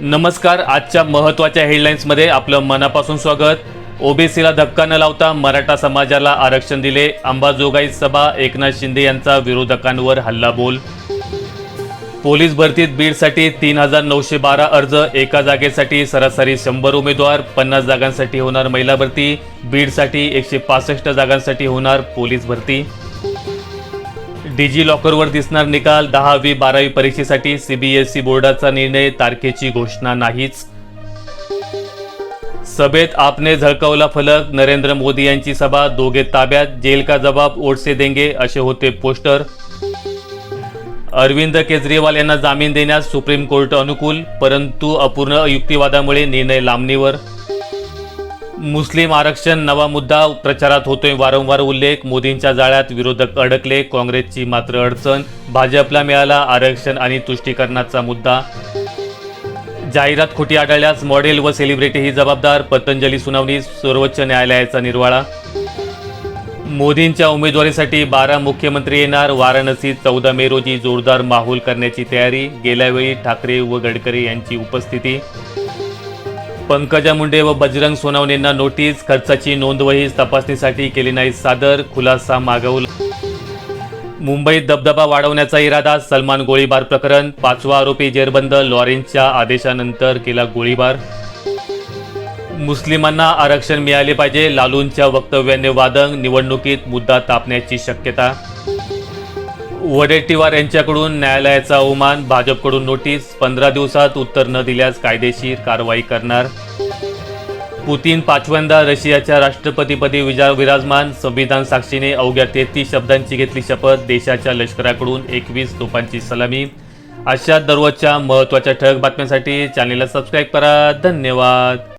नमस्कार आजच्या महत्त्वाच्या हेडलाईन्समध्ये आपलं मनापासून स्वागत. ओबीसीला धक्का न लावता मराठा समाजाला आरक्षण दिले. अंबाजोगाई सभा एकनाथ शिंदे यांचा विरोधकांवर हल्लाबोल. पोलीस भरतीत बीडसाठी तीन हजार नऊशे बारा अर्ज एका जागेसाठी सरासरी शंभर उमेदवार पन्नास जागांसाठी होणार महिला भरती. बीडसाठी एकशे पासष्ट जागांसाठी होणार पोलीस भरती. डिजी लॉकरवर दिसणार निकाल. दहावी बारावी परीक्षेसाठी सीबीएसई बोर्डाचा निर्णय तारखेची घोषणा नाहीच. सभेत आपने झळकावला फलक. नरेंद्र मोदी यांची सभा दोघे ताब्यात. जेल का जबाब ओटसे देंगे असे होते पोस्टर. अरविंद केजरीवाल यांना जामीन देण्यास सुप्रीम कोर्ट अनुकूल परंतु अपूर्ण युक्तिवादामुळे निर्णय लांबणीवर. मुस्लिम आरक्षण नवा मुद्दा प्रचारात होतोय. वारंवार उल्लेख मोदींच्या जाळ्यात विरोधक अडकले काँग्रेसची मात्र अडचण भाजपला मिळाला आरक्षण आणि तुष्टीकरणाचा मुद्दा. जाहिरात खोटी आढळल्यास मॉडेल व सेलिब्रिटी ही जबाबदार पतंजली सुनावणी सर्वोच्च न्यायालयाचा निर्वाळा. मोदींच्या उमेदवारीसाठी बारा मुख्यमंत्री येणार वाराणसीत चौदा मे रोजी जोरदार माहोल करण्याची तयारी गेल्यावेळी ठाकरे व गडकरी यांची उपस्थिती. पंकजा मुंडे व बजरंग सोनावणेंना नोटीस खर्चाची नोंदवही तपासणीसाठी केली नाही. सादर खुलासा मागवला. मुंबईत दबदबा वाढवण्याचा इरादा सलमान गोळीबार प्रकरण पाचवा आरोपी जेरबंद लॉरेन्सच्या आदेशानंतर केला गोळीबार. मुस्लिमांना आरक्षण मिळाले पाहिजे लालूंच्या वक्तव्याने वादंग निवडणुकीत मुद्दा तापण्याची शक्यता. वडेट्टीवार यांच्याकडून न्यायालयाचा अवमान भाजपकडून नोटीस पंधरा दिवसात उत्तर न दिल्यास कायदेशीर कारवाई करणार. पुतीन पाचव्यांदा रशियाच्या राष्ट्रपतीपदी विजा विराजमान संविधान साक्षीने अवघ्या तेहतीस शब्दांची घेतली शपथ देशाच्या लष्कराकडून एकवीस तोफांची सलामी. अशा दररोजच्या महत्त्वाच्या ठळक बातम्यांसाठी चॅनेलला सबस्क्राईब करा. धन्यवाद.